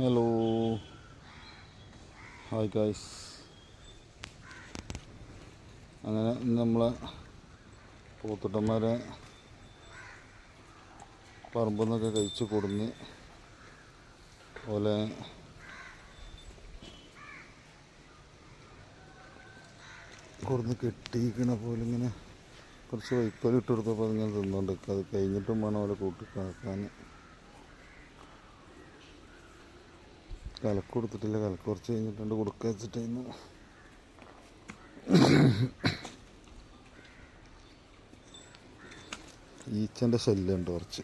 Hello Hi guys. അങ്ങനെ ഇന്ന് നമ്മളെ പോത്തുട്ടന്മാരെ പറമ്പിൽ നിന്നൊക്കെ കഴിച്ച് കൊടുന്ന് പോലെ കൊടുന്ന് കെട്ടിയിരിക്കണ പോലെ ഇങ്ങനെ കുറച്ച് വൈക്കോൽ ഇട്ട് കൊടുത്തപ്പോൾ അതിങ്ങനെ തിന്നുകൊണ്ട് അത് കഴിഞ്ഞിട്ടും വേണം അവരെ കൂട്ടി കലക്ക് കൊടുത്തിട്ടില്ല. കലക്ക് കുറച്ച് കഴിഞ്ഞിട്ടുണ്ട്. കൊടുക്കുക വെച്ചിട്ടായിരുന്നു ഈച്ചന്റെ ശല്യമുണ്ട് കുറച്ച്.